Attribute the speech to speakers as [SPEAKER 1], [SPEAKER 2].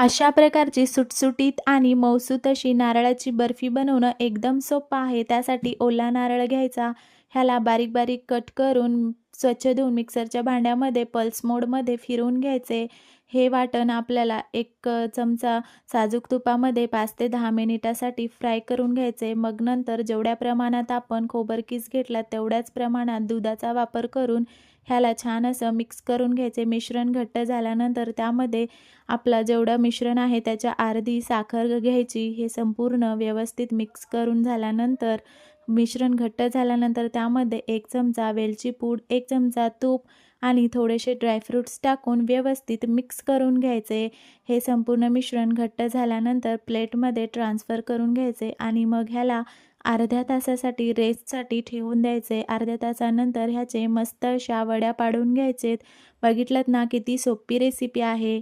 [SPEAKER 1] अशा प्रकारची सुटसुटीत आणि मौसूत अशी नारळाची बर्फी बनवणं एकदम सोपं आहे. त्यासाठी ओला नारळ घ्यायचा ह्याला बारीक बारीक कट करून स्वच्छ धुवून मिक्सरच्या भांड्यामध्ये पल्स मोडमध्ये फिरवून घ्यायचे. हे वाटण आपल्याला एक चमचा साजूक तुपामध्ये पाच ते दहा मिनिटासाठी फ्राय करून घ्यायचे. मग नंतर जेवढ्या प्रमाणात आपण खोबरकीस घेतला तेवढ्याच प्रमाणात दुधाचा वापर करून ह्याला छान असं मिक्स करून घ्यायचे. मिश्रण घट्ट झाल्यानंतर त्यामध्ये आपला जेवढं मिश्रण आहे त्याच्या अर्धी साखर घ्यायची. हे संपूर्ण व्यवस्थित मिक्स करून झाल्यानंतर मिश्रण घट्ट झाल्यानंतर त्यामध्ये एक चमचा वेलची पूड एक चमचा तूप आणि थोडेसे ड्रायफ्रूट्स टाकून व्यवस्थित मिक्स करून घ्यायचे. हे संपूर्ण मिश्रण घट्ट झाल्यानंतर प्लेटमध्ये ट्रान्सफर करून घ्यायचे आणि मग ह्याला अर्ध्या तासासाठी रेस्टसाठी ठेवून द्यायचे. अर्ध्या तासानंतर ह्याचे मस्त अशा वड्या पाडून घ्यायचेत. बघितलं ना किती सोपी रेसिपी आहे?